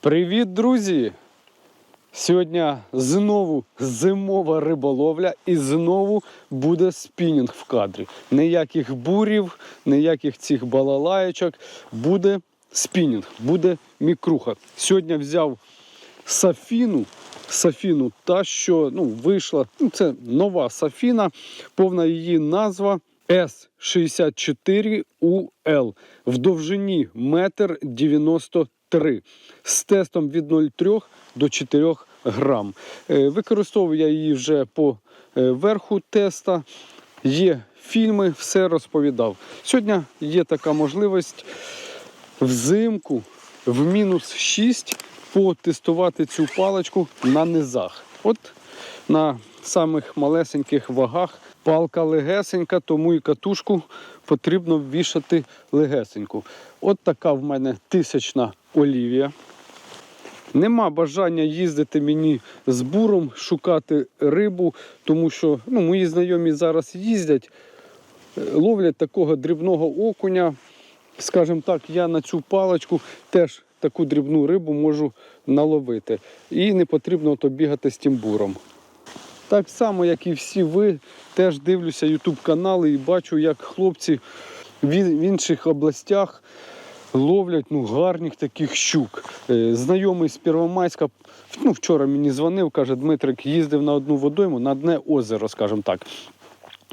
Привіт, друзі! Сьогодні знову зимова риболовля і знову буде спінінг в кадрі. Ніяких бурів, ніяких цих балалаєчок. Буде спінінг, буде мікруха. Сьогодні взяв Сафіну. Сафіну, та що ну, вийшла. Ну, це нова Сафіна, повна її назва С64UL в довжині 1,93 м з тестом від 0,3 до 4 грам. Е, Використовую я її вже по е, верху теста. Є фільми, все розповідав. Сьогодні є така можливість взимку в мінус 6 потестувати цю паличку на низах. От на самих малесеньких вагах палка легесенька, тому і катушку потрібно вішати легесеньку. От така в мене тисячна олівія. Нема бажання їздити мені з буром, шукати рибу, тому що ну, мої знайомі зараз їздять, е, ловлять такого дрібного окуня. Скажімо так, я на цю паличку теж таку дрібну рибу можу наловити. І не потрібно то бігати з тим буром. Так само, як і всі ви, теж дивлюся YouTube канали і бачу, як хлопці в інших областях ловлять ну, гарних таких щук. Е, Знайомий з Первомайська ну, вчора мені дзвонив, каже, Дмитрик їздив на одну водойму, на одне озеро, скажімо так.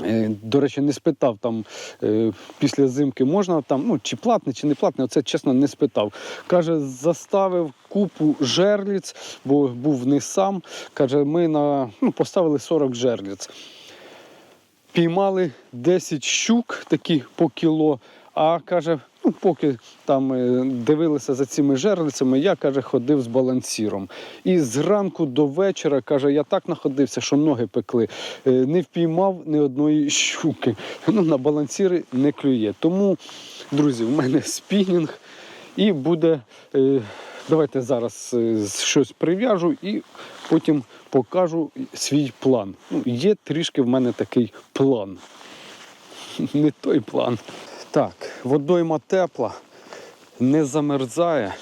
Е, До речі, не спитав там е, після зимки можна там, ну чи платне, чи не платне, оце чесно не спитав. Каже, заставив купу жерліць, бо був не сам. Каже, ми на, ну, поставили 40 жерліць. Піймали 10 щук такі по кіло. А каже, ну поки там дивилися за цими жерлицями, я каже, ходив з балансіром. І зранку до вечора каже, я так находився, що ноги пекли. Е, Не впіймав ні одної щуки. Ну, на балансіри не клює. Тому, друзі, в мене спінінг і буде. е, Давайте зараз е, щось прив'яжу і потім покажу свій план. Ну, є трішки в мене такий план. Не той план. Так, водойма тепла, не замерзає.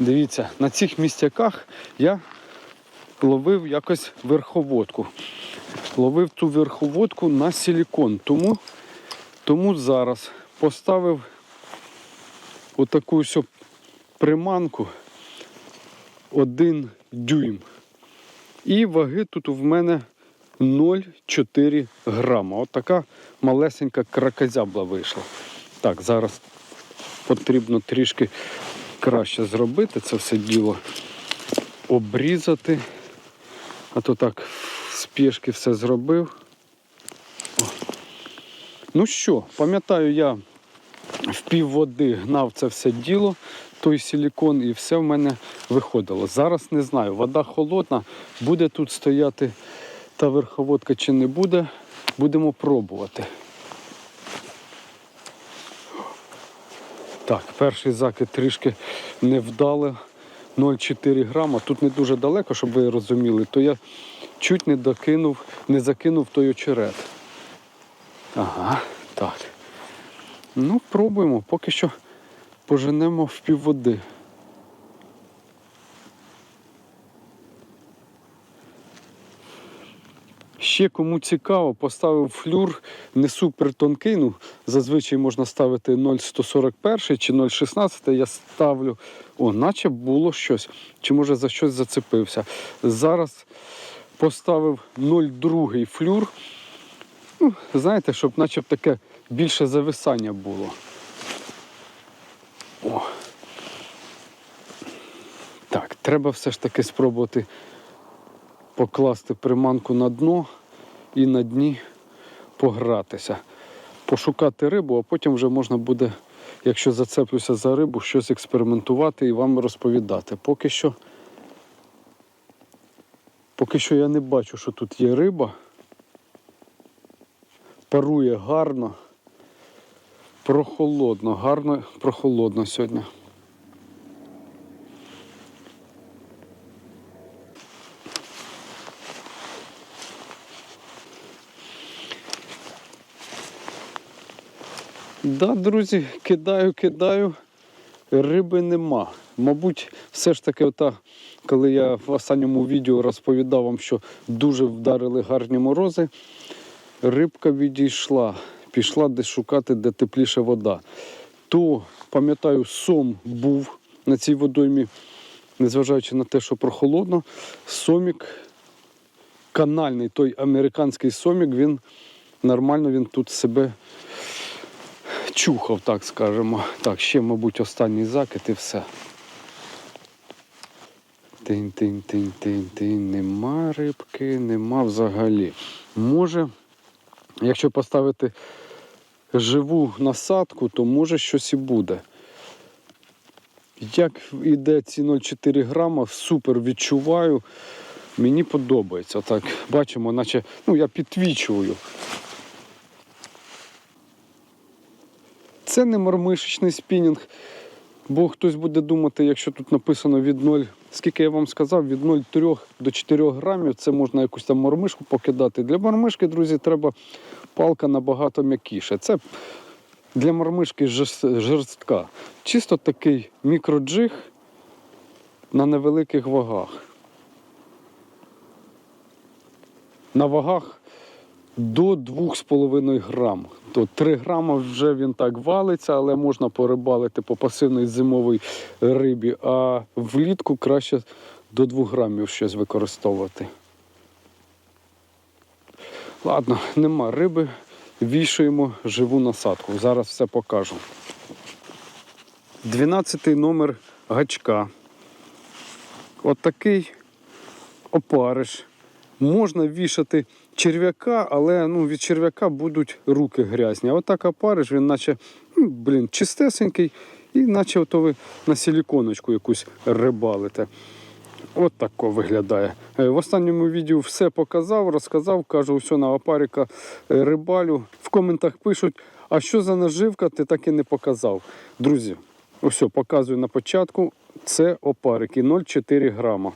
Дивіться, на цих містяках я ловив якось верховодку. Ловив ту верховодку на силікон. Тому, тому зараз поставив отаку ось приманку один дюйм. І ваги тут в мене 0,4 грама. От така малесенька кракозябла вийшла. Так, зараз потрібно трішки краще зробити це все діло, обрізати. А то так спішки все зробив. О. Ну що, пам'ятаю, я в пів води гнав це все діло, той силікон, і все в мене виходило. Зараз не знаю, вода холодна, буде тут стояти та верховодка чи не буде. Будемо пробувати. Так, перший закид трішки невдалий. 0,4 грама. Тут не дуже далеко, щоб ви розуміли, то я чуть не докинув, не закинув той очерет. Ага, так. Ну, пробуємо, поки що поженемо в півводи. Ще кому цікаво, поставив флюр не супер тонкий. Ну, зазвичай можна ставити 0,141 чи 0,16. Я ставлю. О, наче було щось. Чи може за щось зацепився. Зараз поставив 0,2 флюр. Ну, знаєте, щоб наче таке більше зависання було. О. Так, треба все ж таки спробувати покласти приманку на дно і на дні погратися, пошукати рибу, а потім вже можна буде, якщо зацеплюся за рибу, щось експериментувати і вам розповідати. Поки що, поки що я не бачу, що тут є риба. Парує гарно, прохолодно, гарно, прохолодно сьогодні. Да, друзі, кидаю, кидаю. риби нема. Мабуть, все ж таки, ота, коли я в останньому відео розповідав вам, що дуже вдарили гарні морози, рибка відійшла, пішла десь шукати, де тепліша вода. То, пам'ятаю, сом був на цій водоймі, незважаючи на те, що прохолодно, сомік, канальний той американський сомік, він нормально він тут себе чухав, так скажемо. Так, ще, мабуть, останній закид і все. Тинь-тинь-тинь-тинь-тинь. Нема рибки, нема взагалі. Може, якщо поставити живу насадку, то може щось і буде. Як іде ці 0,4 грама, супер відчуваю. Мені подобається. Так, бачимо, наче ну, я підтвічую. Це не мормишечний спінінг, бо хтось буде думати, якщо тут написано від 0, скільки я вам сказав, від 0,3 до 4 грамів, це можна якусь там мормишку покидати. Для мормишки, друзі, треба палка набагато м'якіша. Це для мормишки жорст- жорстка. Чисто такий мікроджиг на невеликих вагах. На вагах до 2,5 грам. То 3 грама вже він так валиться, але можна порибалити по пасивній зимовій рибі, а влітку краще до 2 грамів щось використовувати. Ладно, нема риби, вішаємо живу насадку. Зараз все покажу. 12 номер гачка. От такий опариш. Можна вішати черв'яка, але ну, від черв'яка будуть руки грязні. А отак опариш, він наче ну, блін, чистесенький, і наче ото ви на силіконочку якусь рибалите. От тако виглядає. Е, В останньому відео все показав, розказав, кажу, все на опарика е, рибалю. В коментах пишуть, а що за наживка, ти так і не показав. Друзі, ось показую на початку. Це опарики 0,4 грама.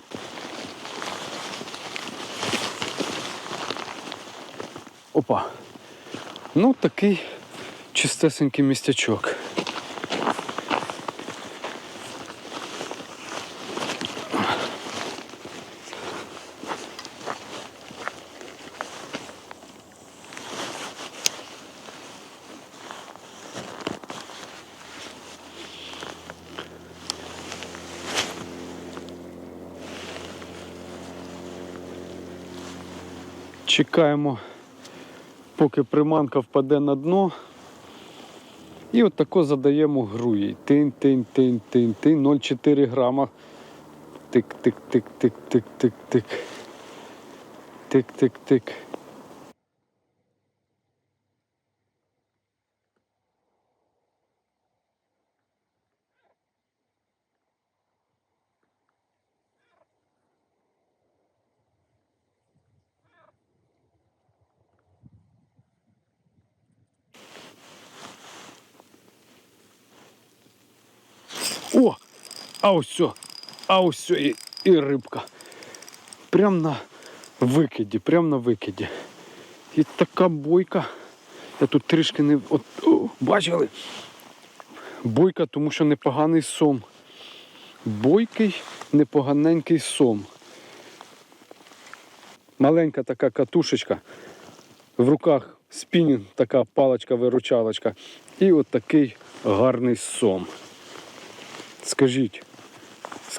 Опа. Ну, такий чистесенький містячок. Чекаємо поки приманка впаде на дно. І от тако задаємо гру їй. Тинь, тинь, тинь, тинь, тинь, 0,4 грама. Тик, тик, А ось ось і, і рибка. Прям на викиді, прям на викиді. І така бойка. Я тут трішки не. От, о, бачили? Бойка, тому що непоганий сом. Бойкий, непоганенький сом. Маленька така катушечка. В руках спінінг, така паличка-виручалочка. І от такий гарний сом. Скажіть,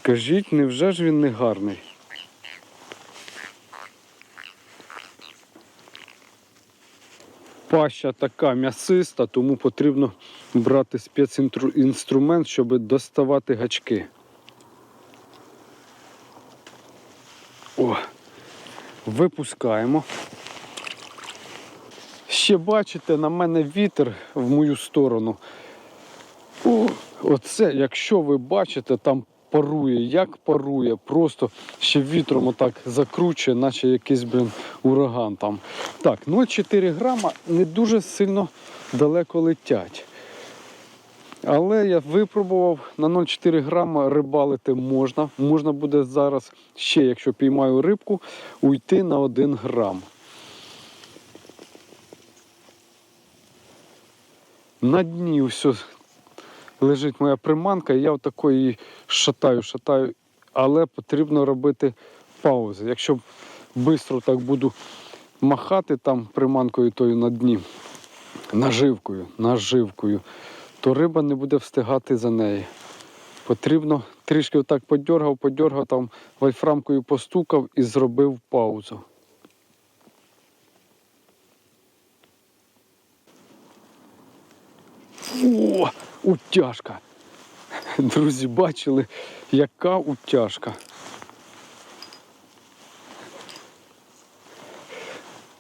скажіть, невже ж він не гарний? Паща така м'ясиста, тому потрібно брати спецінструмент, щоб доставати гачки. О, випускаємо. Ще бачите, на мене вітер в мою сторону. О, оце, якщо ви бачите, там парує, як парує, просто ще вітром отак закручує, наче якийсь блін, ураган там. Так, 0,4 грама не дуже сильно далеко летять. Але я випробував на 0,4 грама рибалити можна. Можна буде зараз ще, якщо піймаю рибку, уйти на 1 грам. На дні все лежить моя приманка, і я отако її шатаю, шатаю. Але потрібно робити паузи. Якщо швидко так буду махати там приманкою тою на дні, наживкою, наживкою, то риба не буде встигати за неї. Потрібно трішки отак подьоргав, подьоргав, там вольфрамкою постукав і зробив паузу. О, утяжка. Друзі, бачили, яка утяжка.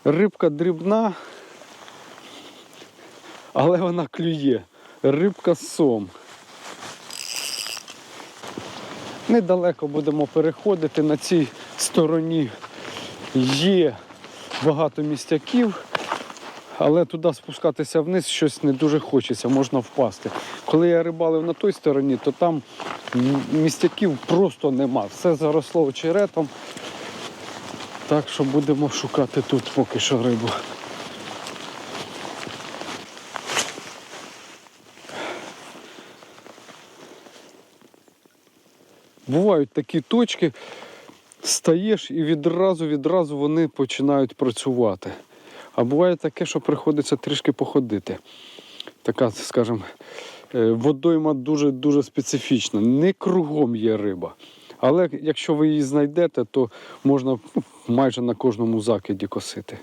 Рибка дрібна, але вона клює. Рибка сом. Недалеко будемо переходити. На цій стороні є багато містяків, але туди спускатися вниз щось не дуже хочеться, можна впасти. Коли я рибалив на той стороні, то там містяків просто нема. Все заросло очеретом. Так що будемо шукати тут поки що рибу. Бувають такі точки, стаєш і відразу відразу вони починають працювати. А буває таке, що приходиться трішки походити. Така, скажімо, е, водойма дуже-дуже специфічна. Не кругом є риба. Але якщо ви її знайдете, то можна майже на кожному закиді косити.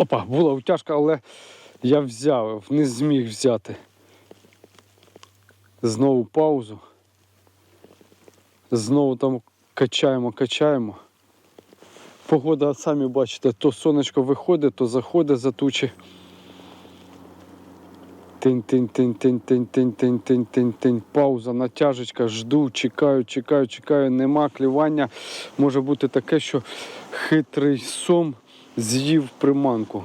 Опа, була утяжка, але я взяв, не зміг взяти. Знову паузу. Знову там качаємо, качаємо. Погода, самі бачите, то сонечко виходить, то заходить за тучі. Тинь, тинь, тинь, тинь, тинь, тинь, тинь, тинь, тинь, тинь. Пауза, натяжечка, жду, чекаю, чекаю, чекаю, нема клювання. Може бути таке, що хитрий сом з'їв приманку,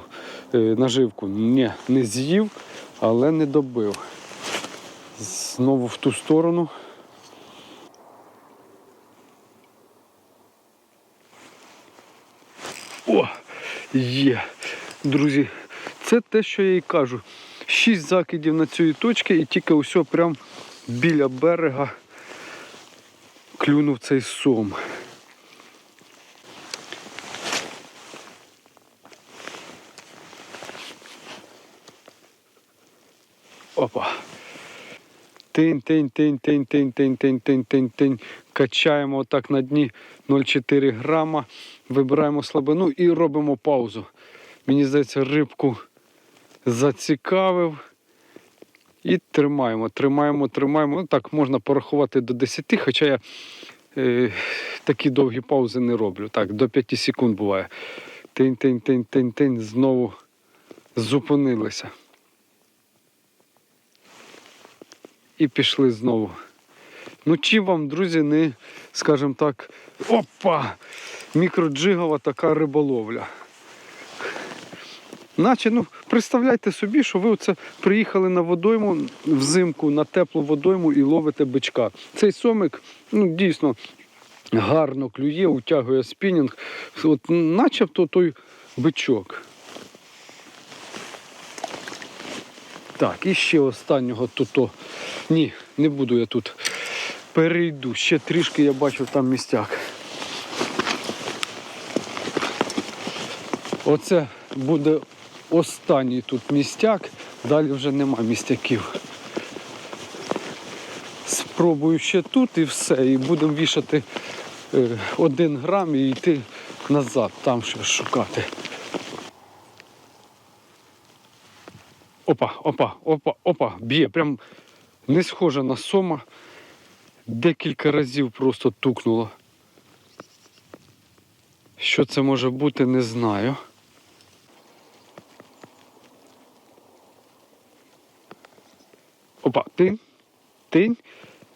е, наживку. Ні, не з'їв, але не добив. Знову в ту сторону. О, є. Друзі, це те, що я і кажу. Шість закидів на цій точці і тільки усе прям біля берега клюнув цей сом. Опа. Тинь, тинь, тинь, тинь, тинь, тинь, тинь, тинь, тинь, тинь. Качаємо отак на дні 0,4 грама, вибираємо слабину і робимо паузу. Мені здається, рибку зацікавив. І тримаємо, тримаємо, тримаємо. Ну так, можна порахувати до 10, хоча я е, такі довгі паузи не роблю. Так, до 5 секунд буває. Тинь, тинь, тинь, тинь, тинь, знову зупинилися. І пішли знову. Ну, чим вам, друзі, не, скажімо так, опа! Мікроджигова така риболовля. Наче, ну, представляйте собі, що ви оце приїхали на водойму взимку, на теплу водойму і ловите бичка. Цей сомик, ну, дійсно, гарно клює, утягує спінінг. От начебто той бичок. Так, і ще останнього тут. Ні, не буду я тут. Перейду. Ще трішки я бачу там містяк. Оце буде останній тут містяк, далі вже нема містяків. Спробую ще тут і все. І будемо вішати е, один грам і йти назад, там щось шукати. Опа, опа, опа, опа, б'є. Прям не схоже на сома. Декілька разів просто тукнуло. Що це може бути, не знаю. Опа, тинь, тинь.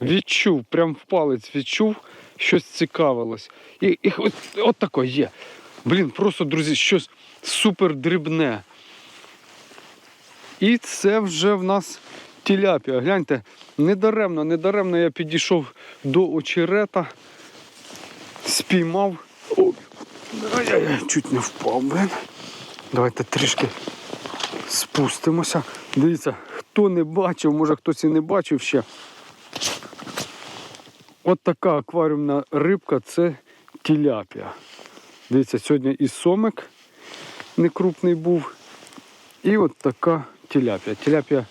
Відчув, прям в палець відчув, щось цікавилось. І, і от, от таке є. Блін, просто, друзі, щось супер дрібне. І це вже в нас тіляпія. Гляньте, недаремно, недаремно я підійшов до очерета, спіймав. Ой, ай-яй-яй, чуть не впав, блин. Давайте трішки спустимося. Дивіться, хто не бачив, може хтось і не бачив ще. От така акваріумна рибка це тіляпія. Дивіться, сьогодні і сомик некрупний був. І от така тіляпія. Тіляпія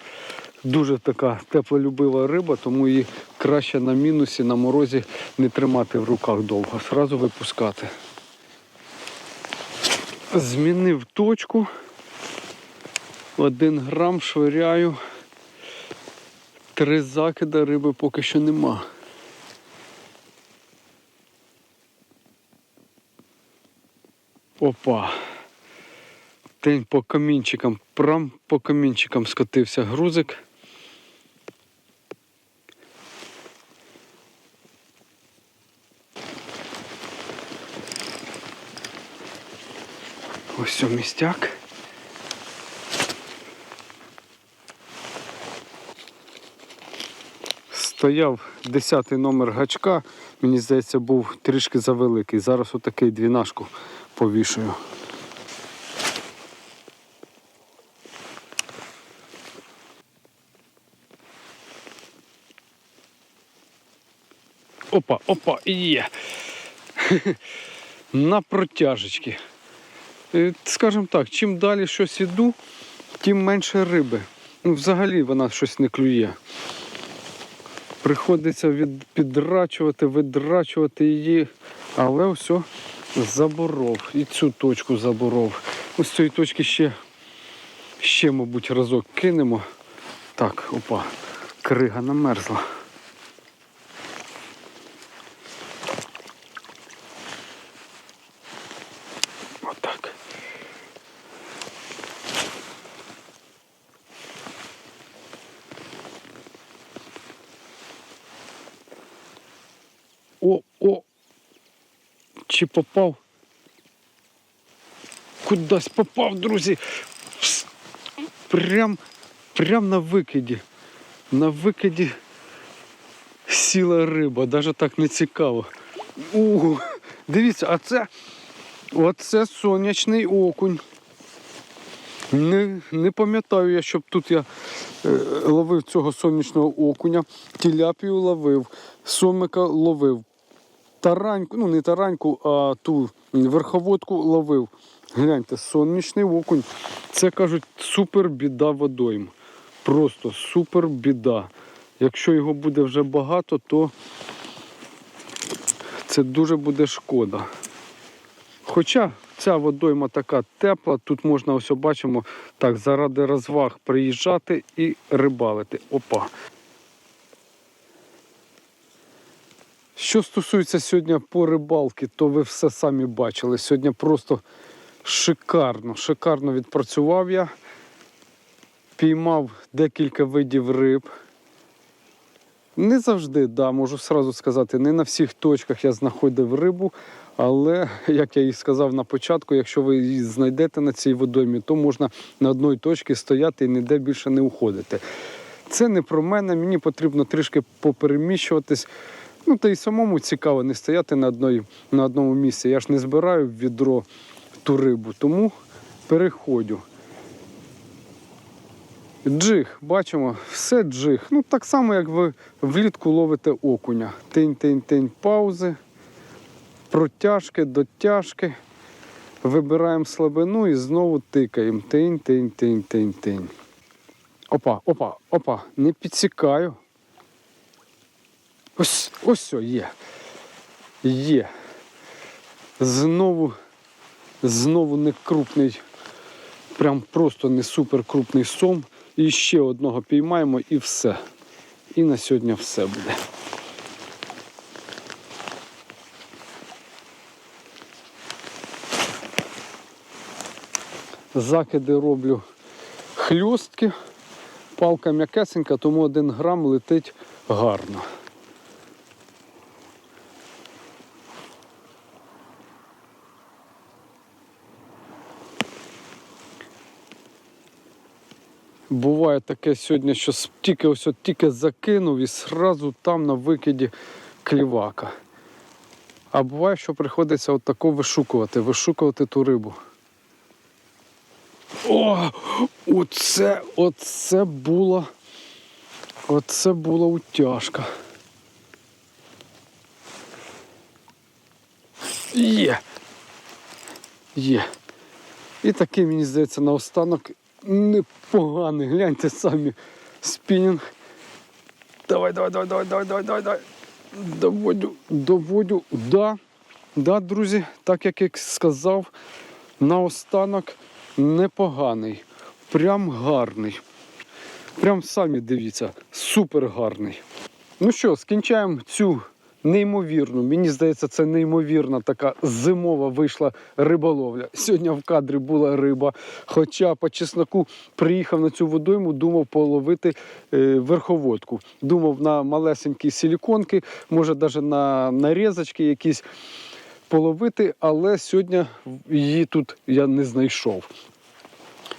дуже така теплолюбива риба, тому її краще на мінусі, на морозі не тримати в руках довго, сразу випускати. Змінив точку. Один грам швиряю. Три закида риби поки що нема. Опа. Тень по камінчикам, прям по камінчикам скотився грузик. Ось о містяк. Стояв 10 номер гачка, мені здається, був трішки завеликий. Зараз отакий двінашку повішую. Опа, опа, є. На протяжечки. Е, Скажімо так, чим далі щось іду, тим менше риби. Ну, взагалі вона щось не клює. Приходиться від, підрачувати, видрачувати її, але все заборов. І цю точку заборов. Ось з цієї точки ще, ще, мабуть, разок кинемо. Так, опа, крига намерзла. Отак. О, о! Чи попав? Кудись попав, друзі. Прям, прям на викиді. На викиді сіла риба, навіть так не цікаво. У, дивіться, а це оце сонячний окунь. Не, не пам'ятаю я, щоб тут я е, ловив цього сонячного окуня, тіляпію ловив, сомика ловив, тараньку, ну не тараньку, а ту верховодку ловив. Гляньте, сонячний окунь. Це кажуть супер біда водойм. Просто супер біда. Якщо його буде вже багато, то це дуже буде шкода. Хоча ця водойма така тепла, тут можна ось бачимо так, заради розваг приїжджати і рибалити. Опа. Що стосується сьогодні по рибалки, то ви все самі бачили. Сьогодні просто шикарно, шикарно відпрацював я. Піймав декілька видів риб. Не завжди, да, можу сразу сказати, не на всіх точках я знаходив рибу, але, як я і сказав на початку, якщо ви її знайдете на цій водоймі, то можна на одній точці стояти і ніде більше не уходити. Це не про мене, мені потрібно трішки попереміщуватись. Ну, та й самому цікаво не стояти на, одної, на одному місці. Я ж не збираю в відро ту рибу, тому переходю. Джиг, бачимо, все джиг. Ну, так само, як ви влітку ловите окуня. Тень-тень-тень паузи, протяжки, дотяжки. Вибираємо слабину і знову тикаємо. Тень-тень-тень-тень-тень. Опа, опа, опа, не підсікаю. Ось, ось все, є. Є. Знову, знову не крупний, прям просто не супер крупний сом. І ще одного піймаємо і все. І на сьогодні все буде. Закиди роблю хльостки, палка м'якесенька, тому один грам летить гарно. Буває таке сьогодні, що тільки ось от тільки закинув і сразу там на викиді клівака. А буває, що приходиться от вишукувати, вишукувати ту рибу. О! Оце, оце була. Оце була утяжка. Є. Є. І такий, мені здається, наостанок непоганий. Гляньте самі спінінг. Давай, давай, давай, давай, давай, давай, давай, давай. Доводю, доводю. Да, да, друзі, так як я сказав, наостанок непоганий. Прям гарний. Прям самі дивіться, супер гарний. Ну що, скінчаємо цю неймовірну. Мені здається, це неймовірна така зимова вийшла риболовля. Сьогодні в кадрі була риба. Хоча по чесноку приїхав на цю водойму, думав половити е, верховодку. Думав на малесенькі силіконки, може навіть на нарізочки якісь половити, але сьогодні її тут я не знайшов.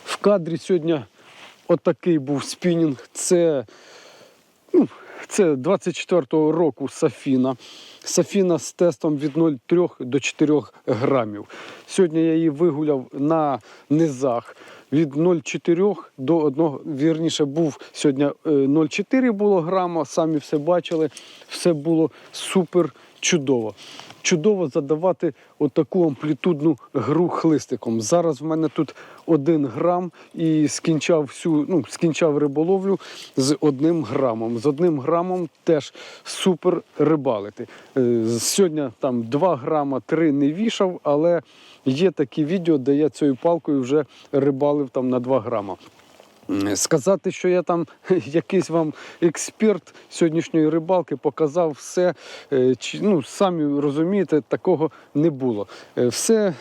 В кадрі сьогодні отакий був спінінг. Це, ну, це 24-го року Сафіна. Сафіна з тестом від 0,3 до 4 грамів. Сьогодні я її вигуляв на низах від 0,4 до 1, вірніше був сьогодні е, 0,4 було грама, самі все бачили, все було супер чудово. Чудово задавати отаку амплітудну гру хлистиком. Зараз в мене тут один грам і скінчав всю, ну, скінчав риболовлю з одним грамом. З одним грамом теж супер рибалити. Е, Сьогодні там 2 грама, 3 не вішав, але є такі відео, де я цією палкою вже рибалив там на 2 грама. Сказати, що я там якийсь вам експерт сьогоднішньої рибалки, показав все. е, чи- Ну, самі розумієте, такого не було. Е, Все.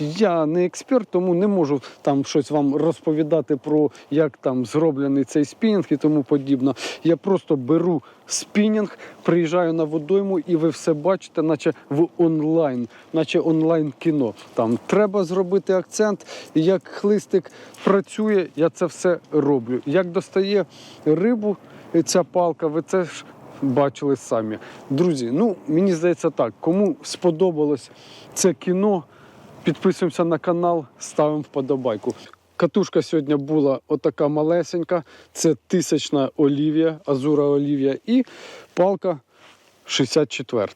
Я не експерт, тому не можу там щось вам розповідати про як там зроблений цей спінінг і тому подібне. Я просто беру спінінг, приїжджаю на водойму, і ви все бачите, наче в онлайн, наче онлайн кіно. Там треба зробити акцент, як хлистик працює, я це все роблю. Як достає рибу ця палка, ви це ж бачили самі. Друзі, ну мені здається так, кому сподобалось це кіно, підписуємося на канал, ставимо вподобайку. Катушка сьогодні була отака малесенька, це тисячна олів'я, азура олів'я і палка 64.